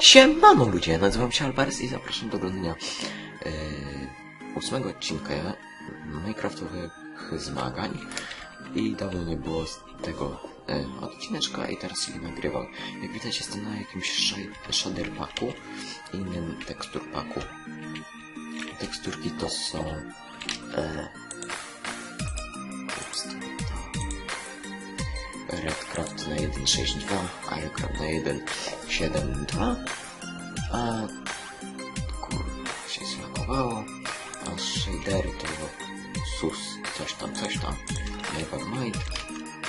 Siemano ludzie, nazywam się Alvarez i zapraszam do oglądania yy, ósmego odcinka Minecraftowych zmagań i dawno nie było z tego yy, odcineczka i teraz sobie nagrywam. Jak widać jestem na jakimś sh- shader packu, innym tekstur packu. Teksturki to są yy, Redcraft na 1.6.2, Irecraft na 1.7.2, a kurwa się zlagowało, a shadery to sus, coś tam, coś tam, Nevermind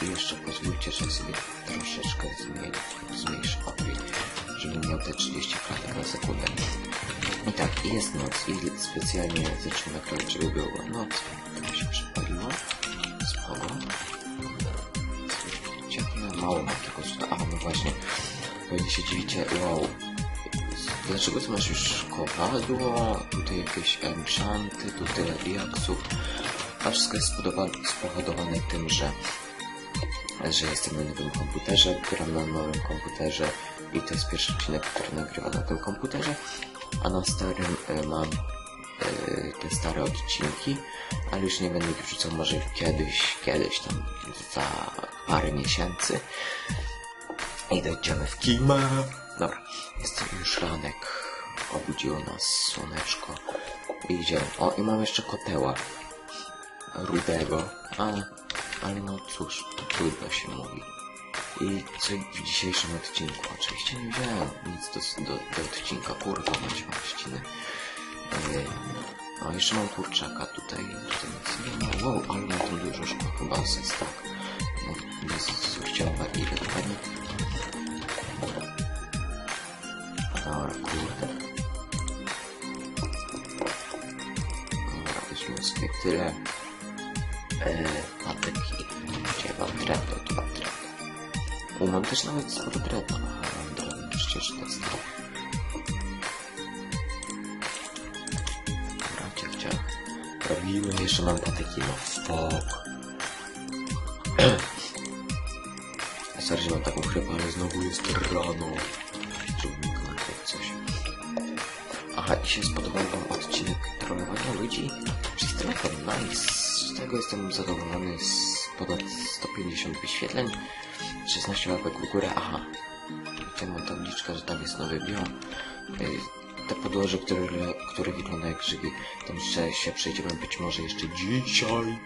i jeszcze pozwólcie, że sobie troszeczkę zmienię, zmniejszę okej, żebym miał te 30 klatek na sekundę. I tak, jest noc i specjalnie zacząłem nagrywać, żeby była noc, to mi się przypaliło, mało mam tego cuda. A, no właśnie. Pewnie się dziwicie, wow. Dlaczego ty masz już kowadło, tutaj jakieś enchanty, tu tyle diaksów. A wszystko jest spowodowane tym, że że jestem na nowym komputerze, gram na nowym komputerze i to jest pierwszy odcinek, który nagrywam na tym komputerze, a na starym e, mam te stare odcinki, ale już nie będę ich wrzucał może kiedyś, kiedyś tam za parę miesięcy. I dojdziemy w kima. Dobra, jest już ranek. Obudziło nas słoneczko. I idziemy. O, i mam jeszcze koteła. Rudego. Ale, ale no cóż, to trudno się mówi. I co w dzisiejszym odcinku? Oczywiście nie wziąłem nic do, do, do odcinka. Kurwa, macie odciny. Yy, no, jeszcze mam kurczaka tutaj. Tutaj nic nie ma. Wow, ale mam tu dużo szkła. Chyba jest tak. No, jest chciała ile dokładnie. Dobra, kurde. Dobra, weźmy sobie tyle. Eee, patyki. Gdzie mam drewno? Tu mam drewno. U, mam też nawet sporo drewna. Aha, mam drewno, przecież to jest Robimy, jeszcze mam patyki, no fuck. Sorry, że mam taką chrypę, ale znowu jest rano. Nagrać coś. Aha, i się spodobał wam odcinek trollowania ludzi przez telefon. Nice. Z tego jestem zadowolony z ponad 150 wyświetleń. 16 łapek w górę. Aha. Tutaj mam tabliczkę, że tam jest nowy biom. Te podłoże, które, które wygląda jak grzyby. Tam jeszcze się przejdziemy być może jeszcze dzisiaj.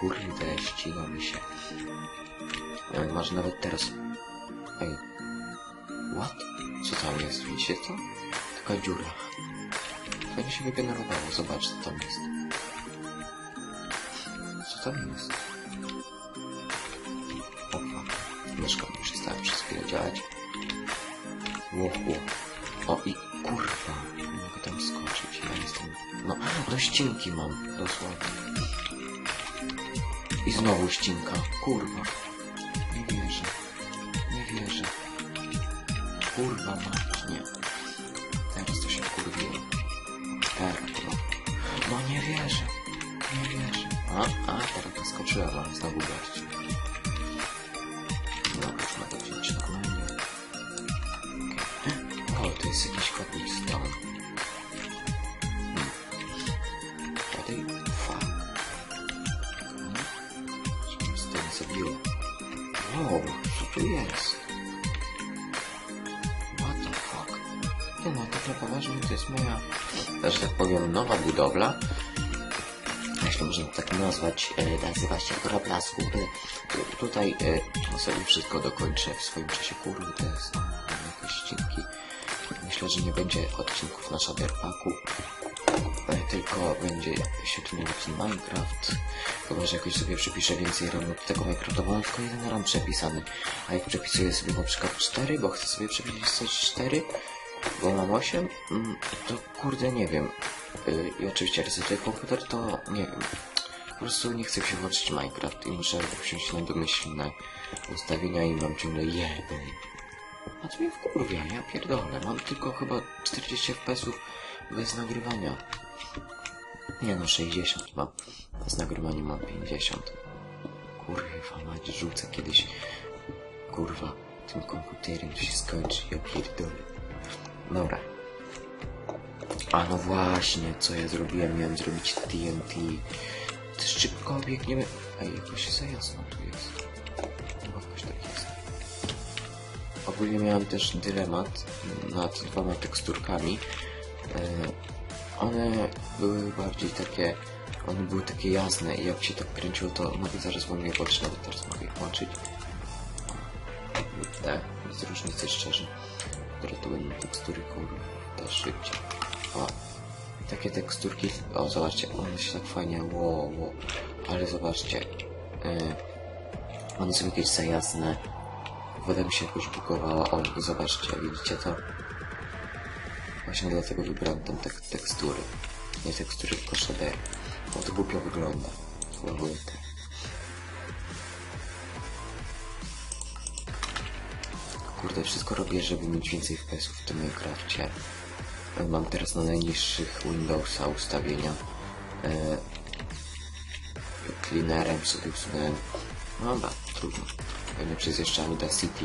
Kurde, ściga mi się. Ej, może nawet teraz. Ej. What? Co tam jest? Widzicie to? Taka dziura. Fajnie się wygenerowało. Zobacz, co tam jest. Co tam jest? O fuck. Myszka przestała przez chwilę działać. Łochu. O i No, no ścinki mam. Dosłownie. I znowu ścinka. Kurwa. Nie wierzę. Nie wierzę. Kurwa mać, nie. Teraz to się kurwiło. Teraz to. No nie wierzę. Nie wierzę. A, a, teraz zaskoczyłem, ale znowu bardziej. Dobra, już mogę wziąć normalnie. Okay. O, to jest jakiś chodnik stąd. Tu jest? What the fuck? Nie no, tak na poważnie to jest moja, że tak powiem, nowa budowla. Jeśli można tak nazwać, e, nazywa się Grobla Tutaj e, sobie wszystko dokończę w swoim czasie. Kurde, jest no, jakieś ścinki. Myślę, że nie będzie odcinków na Shaderpacku. Tylko będzie świetny Minecraft. Chyba, że jakoś sobie przypiszę więcej ramu do tego Minecrafta, bo mam tylko jeden ram przepisany. A jak przepisuję sobie na przykład 4, bo chcę sobie przepisać 4, bo mam 8, mm, to kurde nie wiem. Yy, I oczywiście resetuję komputer, to nie wiem. Po prostu nie chcę się włączyć Minecraft i muszę wsiąść na domyślne ustawienia i mam ciągle jeden. A to mnie wkurwia, ja pierdolę. Mam tylko chyba 40 FPS-ów bez nagrywania. Nie no, 60 mam. Z nagrywaniem mam 50. Kurwa mać, rzucę kiedyś. Kurwa, tym komputerem to się skończy, ja pierdolę. Dobra. A no właśnie, co ja zrobiłem? Miałem zrobić TNT. To szybko biegniemy. Ej, jakoś za jasno tu jest. Chyba jakoś tak jest. Ogólnie miałem też dylemat nad dwoma teksturkami. E, one były bardziej takie... One były takie jasne i jak się tak kręciło, to mogę zaraz wam je nawet teraz mogę je włączyć. Te, bez różnicy szczerze. Które to będą tekstury kurde szybciej. O, takie teksturki, o zobaczcie, one się tak fajnie, ło, ło. ale zobaczcie, yy, one są jakieś za jasne, woda mi się jakoś bugowała, o, zobaczcie, widzicie to? Właśnie dlatego wybrałem tą tek tekstury, nie tekstury, tylko shader, bo to głupio wygląda, te. Kurde, wszystko robię, żeby mieć więcej FPS-ów w tym Minecrafcie. E, Mam teraz na najniższych Windowsa ustawienia. E, cleanerem sobie usunąłem. No Dobra, trudno. Pewnie przez jeszcze Audacity.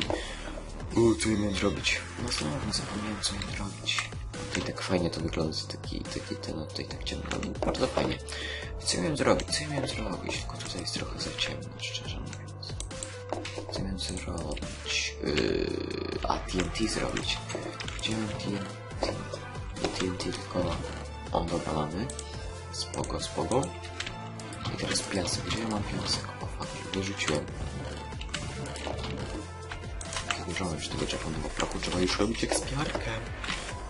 U, co ja miałem zrobić? No znowu zapomniałem co miałem zrobić. Tutaj tak fajnie to wygląda, taki, taki ten, a tutaj tak ciemno. No, Bardzo fajnie. Co miałem zrobić? Co miałem zrobić? Tylko tutaj jest trochę za ciemno, szczerze mówiąc. Co miałem zrobić? Yy, a TNT zrobić. Mam TNT? TNT tylko... O, dobra, mamy. Spoko, spoko. I teraz piasek. Gdzie ja mam piasek? O, fuck, wyrzuciłem. Żałuję, że tego bo prochu trzeba już robić ekspiarkę.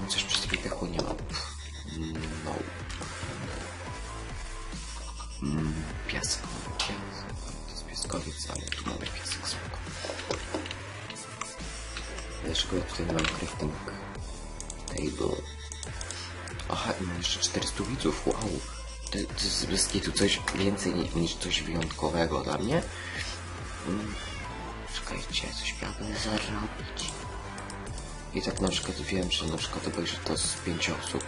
No coś przy sobie pechu nie mam. No. Mm, piasek, piasek. To jest piaskowiec, ale tu mamy piasek, spoko. Dlaczego ja tutaj mam crafting table? Aha, i mam jeszcze 400 widzów, wow. To, to jest bez kitu coś więcej ni- niż coś wyjątkowego dla mnie. Mm, Czekajcie, coś miałbym zarobić. I tak na przykład wiem, że na przykład obejrzy to z 5 osób.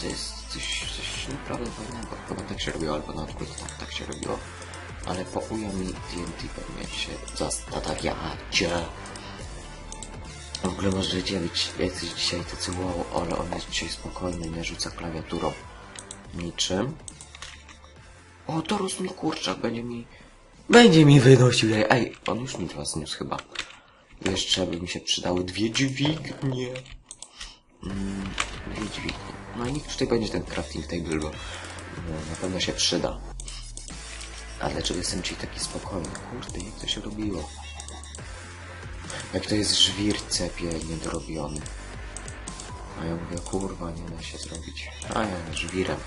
To jest coś, coś naprawdę fajnego. Chyba tak się robiło, albo na odwrót tak, tak się robiło. Ale po mi TNT pewnie się zastanawiacie. W ogóle możecie być jacyś dzisiaj tacy wow, ale on jest dzisiaj spokojny, nie rzuca klawiaturą. Niczym. O, to mi kurczak, będzie mi... Będzie mi wynosił jaj. Ej, on już mi dwa zniósł chyba. Jeszcze by mi się przydały dwie dźwignie. Mm, dwie dźwignie. No i tutaj będzie ten crafting table, bo no, na pewno się przyda. A dlaczego jestem dzisiaj taki spokojny? Kurde, jak to się robiło? Jak to jest żwir cepie niedorobiony. A ja mówię, kurwa, nie da się zrobić. A ja żwirem.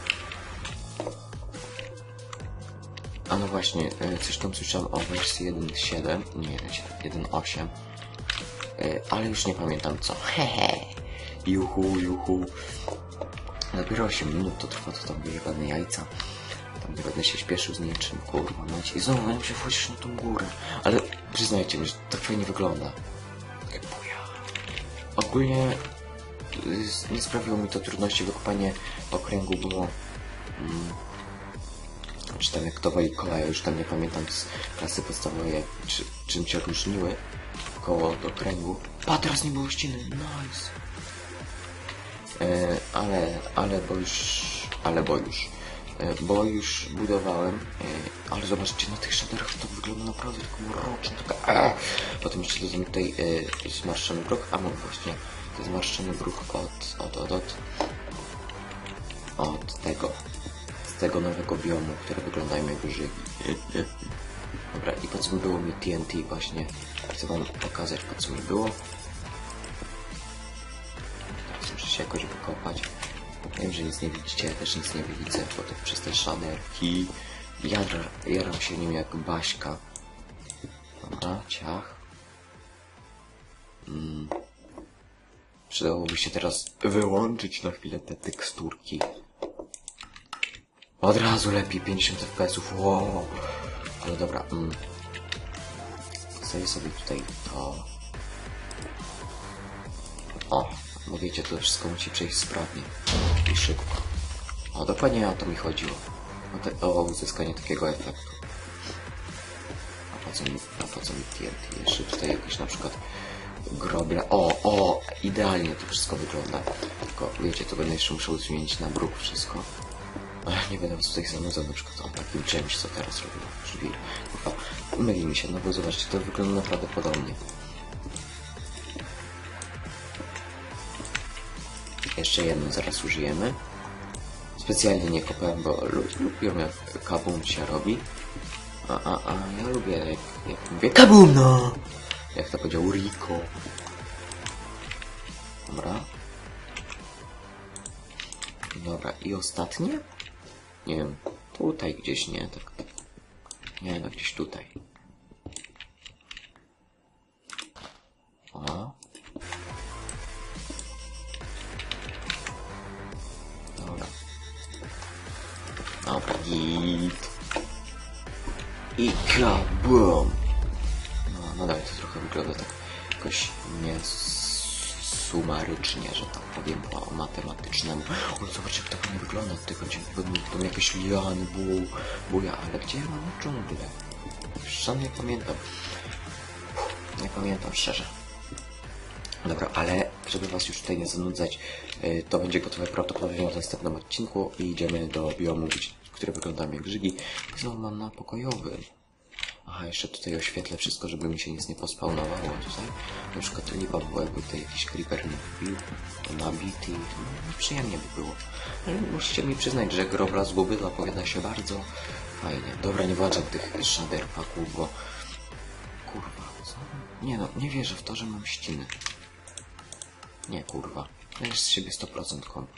A no właśnie, e, coś tam słyszałem o wersji 1.7, nie 1.8, E, ale już nie pamiętam co. Hehe, juhu, juhu. Dopiero 8 minut to trwa, to tam wyjebane jajca. Tam nie będę się śpieszył z niczym, kurwa macie. I znowu będę się wchodzić na tą górę. Ale przyznajcie mi, że tak fajnie wygląda. Jak buja. Ogólnie y, nie sprawiło mi to trudności wykopanie okręgu, bo mm, czy tam jak to woli koleje, już tam nie pamiętam z klasy podstawowej, czy, czym się różniły koło do kręgu. Pa, teraz nie było ściany, nice. E, ale, ale bo już, ale bo już, e, bo już budowałem, e, ale zobaczcie, na tych shaderach to wygląda naprawdę tak mrocznie, taka, a, potem jeszcze dodam tutaj e, zmarszczony bruk, a mam właśnie, zmarszczony bruk od, od, od, od, od tego, z tego nowego biomu, które wyglądają jak żygi. Dobra, i po co było mi TNT właśnie? Chcę wam pokazać po co mi było. Teraz muszę się jakoś wykopać. Wiem, że nic nie widzicie, też nic nie widzę, bo to przez te szaderki. Jadra, jaram się nim jak Baśka. Dobra, ciach. Mm. Przydałoby się teraz wyłączyć na chwilę te teksturki. Od razu lepiej 50 fps-ów, wow. Ale dobra, mm. Sobie tutaj to. O, bo wiecie, to wszystko musi przejść sprawnie i szybko. O, dokładnie o to mi chodziło. O, te, o uzyskanie takiego efektu. A po co mi, a po co mi TNT? Jeszcze tutaj jakieś na przykład grobla. O, o, idealnie to wszystko wygląda. Tylko wiecie, to będę jeszcze musiał zmienić na bruk wszystko. Nie będę was tutaj zanudzał na przykład o takim czymś, co teraz robię. Żwir. Kurwa, myli mi się, no bo zobaczcie, to wygląda naprawdę podobnie. Jeszcze jedno zaraz użyjemy. Specjalnie nie kopałem, bo lu- lubię jak kabum się robi. A, a, a ja lubię jak, jak mówię kabum no! Jak to powiedział Rico. Dobra. Dobra, i ostatnie? Nie wiem, tutaj gdzieś, nie? Tak. Nie, no gdzieś tutaj. O. Dobra. Dobra, git. I kabum! No, nadal to trochę wygląda tak jakoś nie sumarycznie, że tak powiem, po matematycznemu. O, zobacz jak to wygląda, tutaj będzie będą jakieś liany, bu, buja, ale gdzie ja mam dżunglę? Sam nie pamiętam. Nie pamiętam szczerze. Dobra, ale żeby was już tutaj nie zanudzać, y, to będzie gotowe prawdopodobnie w następnym odcinku i idziemy do biomu, który wygląda jak grzygi. Znowu mam na pokojowy. Aha, jeszcze tutaj oświetlę wszystko, żeby mi się nic nie pospawnowało tutaj. Na przykład lipa było, jakby tutaj jakiś creeper nie wbił, nabity, no, przyjemnie by było. Ale musicie mi przyznać, że grobla z guby zapowiada się bardzo fajnie. Dobra, nie włączam tych shader packów, bo... Kurwa, co? Nie no, nie wierzę w to, że mam ściny. Nie, kurwa. Ja jest z siebie 100% komp.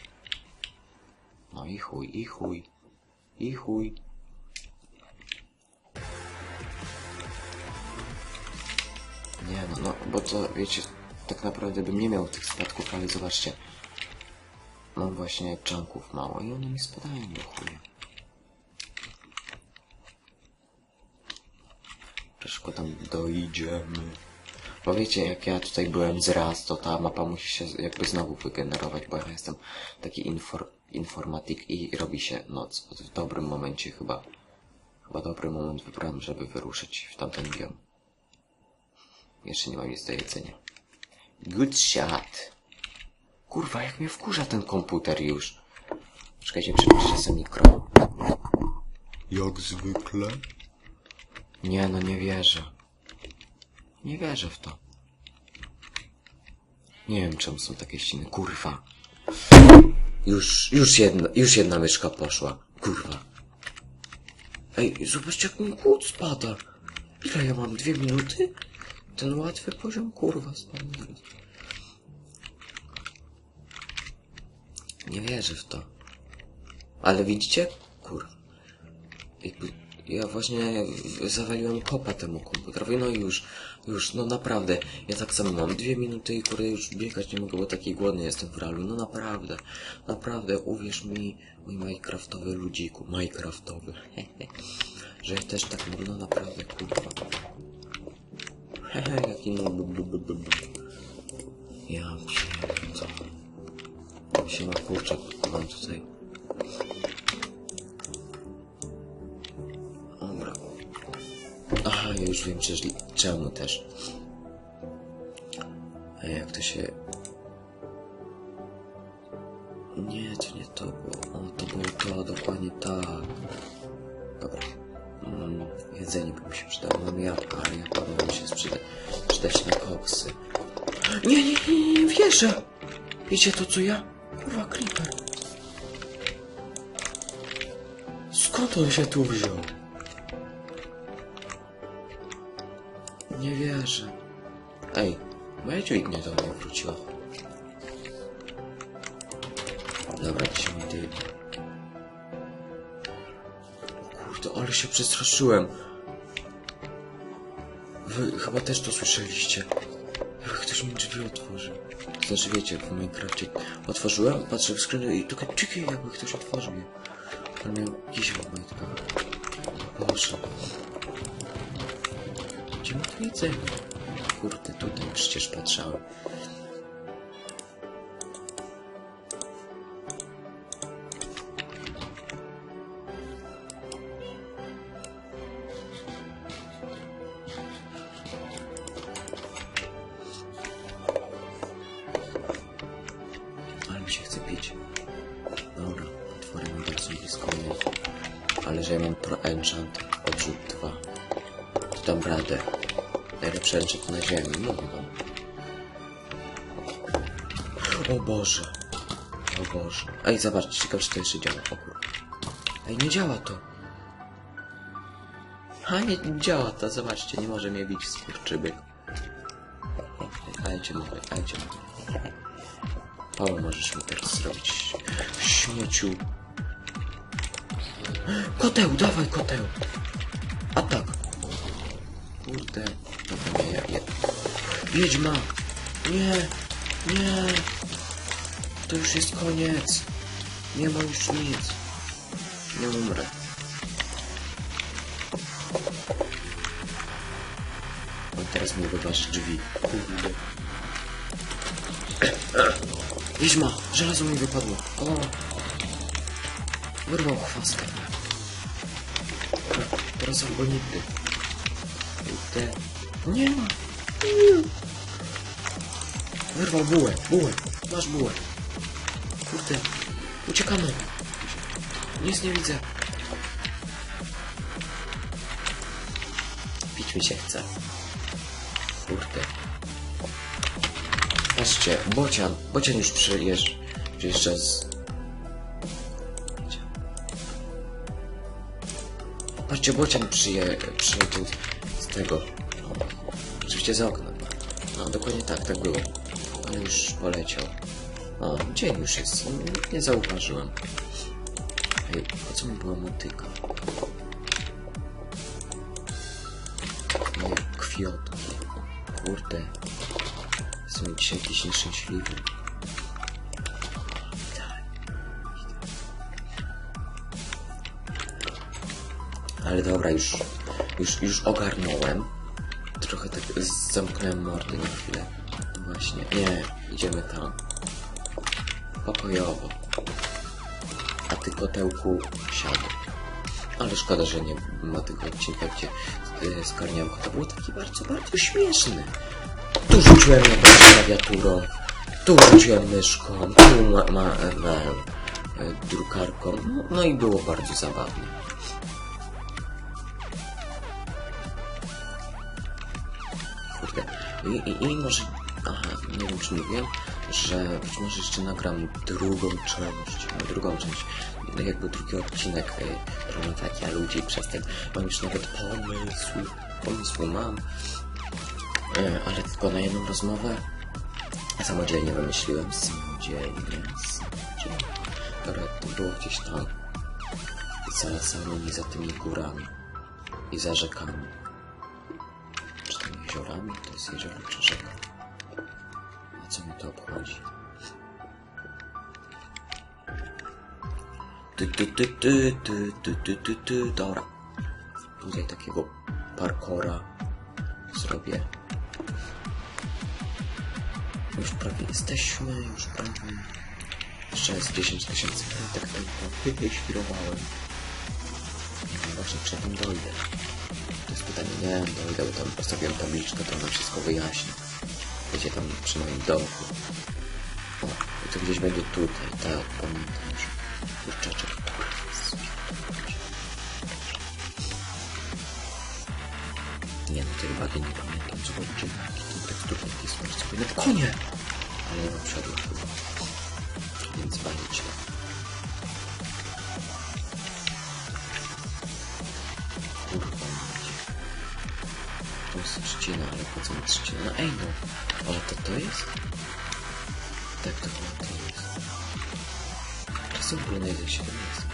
No i chuj, i chuj. I chuj. Nie no, no, bo to wiecie, tak naprawdę bym nie miał tych spadków, ale zobaczcie. Mam właśnie czanków mało i one mi spadają do chuja. Szybko tam dojdziemy. Bo wiecie, jak ja tutaj byłem z raz, to ta mapa musi się jakby znowu wygenerować, bo ja jestem taki infor i robi się noc. W dobrym momencie chyba. Chyba dobry moment wybrałem, żeby wyruszyć w tamten biom. Jeszcze nie mam nic do jedzenia. Good shot. Kurwa, jak mnie wkurza ten komputer już. Czekajcie, przybliżę sobie mikro. Jak zwykle. Nie, no nie wierzę. Nie wierzę w to. Nie wiem, czemu są takie ściny. Kurwa. Już, już jedna, już jedna myszka poszła. Kurwa. Ej, zobaczcie, jak mi głód spada. Ile ja mam? Dwie minuty? Ten łatwy poziom, kurwa, spadł. Nie wierzę w to. Ale widzicie? Kurwa. Jakby ja właśnie zawaliłem kopa temu komputerowi, no już, już, no naprawdę, ja tak samo mam dwie minuty i kurde już biegać nie mogę, bo taki głodny jestem w realu, no naprawdę, naprawdę, uwierz mi, mój minecraftowy ludziku, minecraftowy, że ja też tak mam, no naprawdę, kurwa. Hehe, jaki no. Ja pierdolę, co? Siema kurczak, mam tutaj. Dobra. Aha, ja już wiem, czyli czemu też. A jak to się... Nie, to nie to było. O, to było to, dokładnie tak. Dobra. Jedzenie by mi się przydało. Mam jabłka, ale jabłka by mi się sprzyda, przydać na koksy. Nie, nie, nie, nie, nie wierzę! Wiecie to, co ja? Kurwa, creeper. Skąd on się tu wziął? Nie wierzę. Ej, moja dźwignia do mnie wróciła. Się przestraszyłem. Wy chyba też to słyszeliście. Jakby ktoś mi drzwi otworzył. Znaczy wiecie, w Minecrafcie otworzyłem, patrzę w skrzynię i tylko czekaj, jakby ktoś otworzył je. On miał w majtkach. Boże. Gdzie ma to jedzenie? Kurde, tutaj przecież patrzałem. Najlepszy enchant na ziemi, mówię wam. O Boże. O Boże. Ej, zobaczcie, ciekawe czy to jeszcze działa. O kur... Ej, nie działa to. A nie, nie działa to, zobaczcie, nie może mnie bić skurczybyk. Dajcie mu, dajcie mu. Paweł, możesz mi teraz zrobić śmieciu. Koteł, dawaj koteł. Atak. Kurde. Nie, ja, ja. Wiedźma. Nie, nie. To już jest koniec. Nie ma już nic. Nie umrę. On teraz mi wyważy drzwi. Kurde. Wiedźma! Żelazo mi wypadło. O! Wyrwał chwastę. Teraz albo nigdy. Kurde. Nie ma. Nie. Wyrwał bułę, bułę. Masz bułę. Kurde. Uciekamy. Nic nie widzę. Pić mi się chce. Kurde. Patrzcie, bocian. Bocian już przyjeżdża. Przyjeżdża z... Patrzcie, bocian przyje... przyjeżdżał z tego. Oczywiście z okna. No, dokładnie tak, tak było. Ale już poleciał. O, dzień już jest. Nie zauważyłem. Ej, po co mi była motyka? Moje kwiotki. Kurde. Jestem dzisiaj jakiś nieszczęśliwy. Ale dobra, już, już, już ogarnąłem. Trochę tak zamknąłem mordy na chwilę. Właśnie, nie, idziemy tam. Pokojowo. A ty kotełku siadł. Ale szkoda, że nie ma tego odcinka, gdzie y, skarniałko. To było taki bardzo, bardzo śmieszny. Tu rzuciłem na klawiaturą, tu rzuciłem myszką, tu ma, ma, ma e, drukarką. No, no i było bardzo zabawnie. I, i, I może... Aha, nie wiem czy mówiłem, że być może jeszcze nagram drugą część, no, drugą część, jakby drugi odcinek y, Promotakia ludzi przez ten, mam już nawet pomysł, pomysł mam, E, ale tylko na jedną rozmowę. Samodzielnie wymyśliłem. Samodzielnie. samodzielnie. Dobra, to było gdzieś tam. Za lasami i za tymi górami. I za rzekami. Jeziorami? To jest jezioro czy rzeka? A co mi to obchodzi? Ty, ty, ty, ty, ty, ty, ty, ty, ty. Dobra. Tutaj takiego parkora zrobię. Już prawie jesteśmy, już prawie. Jeszcze jest 10 tysięcy kratek, tylko wyświrowałem. Nie wiem właśnie, ja tam dojdę. Jest pytanie, nie, dojdę, bo tam postawiłem tabliczkę, to nam wszystko wyjaśni. Będzie tam przy moim domku. O, i to gdzieś będzie tutaj, tak, pamiętam, że kurczaczek. Nie no, tej wagi nie pamiętam, co chodzi, ten teksturnik jest może sobie na konie! Ale nie wszedł chyba. Trzcina? No ej no! Ale to to jest? Tak, to chyba to jest. Czasem w ogóle na 1.7 jest.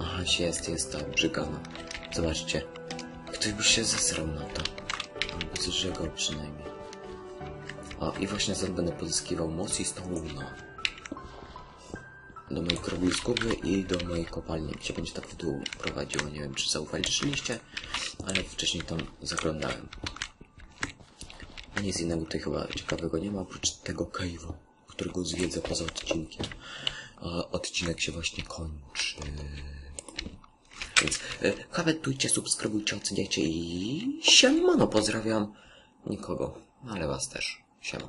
Aha, jest, jest ta brzygana. Zobaczcie. Ktoś by się zesrał na to. Albo zżegał przynajmniej. O, i właśnie zaraz będę pozyskiwał moc i stołuna. Do mojej krowiskowy i do mojej kopalni, gdzie będzie tak w dół prowadziło. Nie wiem, czy zauważyliście, ale wcześniej tam zaglądałem. A nic innego tutaj chyba ciekawego nie ma, oprócz tego cave'a, którego zwiedzę poza odcinkiem. A odcinek się właśnie kończy. Więc e, komentujcie, subskrybujcie, oceniajcie i siemano, pozdrawiam nikogo, ale was też. Siema.